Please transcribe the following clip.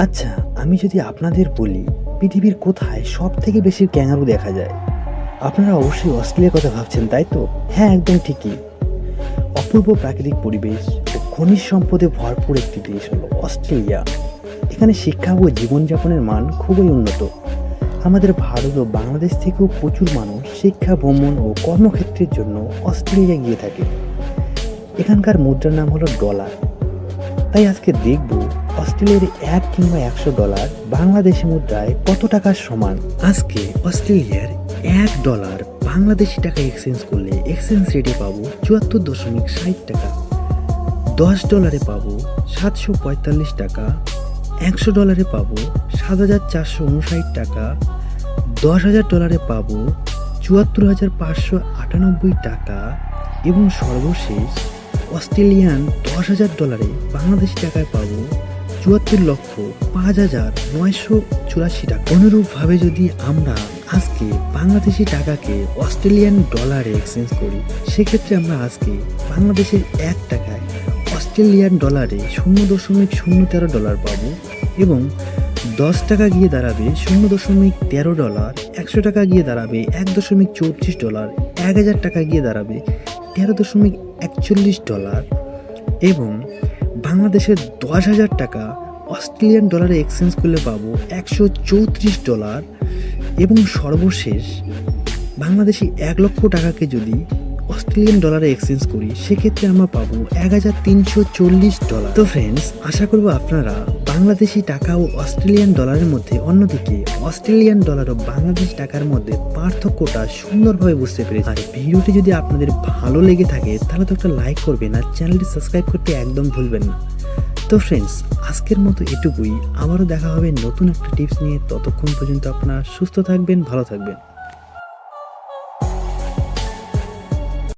আচ্ছা আমি যদি আপনাদের বলি, পৃথিবীর কোথায় সব থেকে বেশি ক্যাঙ্গারু দেখা যায়? আপনারা অবশ্যই অস্ট্রেলিয়ার কথা ভাবছেন, তাই তো? হ্যাঁ একদম ঠিকই। অপূর্ব প্রাকৃতিক পরিবেশ ও খনিজ সম্পদে ভরপুর একটি দেশ হলো অস্ট্রেলিয়া। এখানে শিক্ষা ও জীবনযাপনের মান খুবই উন্নত। আমাদের ভারত ও বাংলাদেশ থেকেও প্রচুর মানুষ শিক্ষা, ভ্রমণ ও কর্মক্ষেত্রের জন্য অস্ট্রেলিয়া গিয়ে থাকে। এখানকার মুদ্রার নাম হলো ডলার। তাই আজকে দেখব অস্ট্রেলিয়ার এক কিংবা একশো ডলার বাংলাদেশি মুদ্রায় কত টাকার সমান? আজকে অস্ট্রেলিয়ার এক ডলার বাংলাদেশি টাকা এক্সচেঞ্জ করলে এক্সচেঞ্জ রেটে পাবো চুয়াত্তর দশমিক ষাট টাকা। দশ ডলারে পাবো সাতশো পঁয়তাল্লিশ টাকা। একশো ডলারে পাবো সাত হাজার চারশো উনষাট টাকা। দশ হাজার ডলারে পাবো চুয়াত্তর হাজার পাঁচশো আটানব্বই টাকা। এবং সর্বশেষ অস্ট্রেলিয়ান দশ হাজার ডলারে বাংলাদেশি টাকায় পাবো চুয়াত্তর লক্ষ পাঁচ হাজার নয়শো চুরাশি টাকা। অনুরূপভাবে যদি আমরা আজকে বাংলাদেশি টাকাকে অস্ট্রেলিয়ান ডলারে এক্সচেঞ্জ করি, সেক্ষেত্রে আমরা আজকে বাংলাদেশের এক টাকায় অস্ট্রেলিয়ান ডলারে শূন্য দশমিক শূন্য তেরো ডলার পাবো এবং দশ টাকা গিয়ে দাঁড়াবে শূন্য দশমিক তেরো ডলার, একশো টাকা গিয়ে দাঁড়াবে এক দশমিক চৌত্রিশ ডলার, এক হাজার টাকা গিয়ে দাঁড়াবে তেরো দশমিক একচল্লিশ ডলার এবং বাংলাদেশের দশ হাজার টাকা অস্ট্রেলিয়ান ডলারে এক্সচেঞ্জ করলে পাবো একশো চৌত্রিশ ডলার। এবং সর্বশেষ, বাংলাদেশি এক লক্ষ টাকাকে যদি অস্ট্রেলিয়ান ডলারে এক্সচেঞ্জ করি, সেক্ষেত্রে আমরা পাবো এক হাজার তিনশো চল্লিশ ডলার। তো ফ্রেন্ডস আশা করব আপনারা বাংলাদেশি টাকা ও অস্ট্রেলিয়ান ডলারের মধ্যে অন্যদিকে অস্ট্রেলিয়ান ডলার ও বাংলাদেশ টাকার মধ্যে পার্থক্যটা সুন্দরভাবে বুঝতে পেরেছি। আর ভিডিওটি যদি আপনাদের ভালো লেগে থাকে, তাহলে তো একটা লাইক করবেন আর চ্যানেলটি সাবস্ক্রাইব করতে একদম ভুলবেন না। তো ফ্রেন্ডস আজকের মতো এটুকুই। আবারও দেখা হবে নতুন একটা টিপস নিয়ে। ততক্ষণ পর্যন্ত আপনারা সুস্থ থাকবেন, ভালো থাকবেন।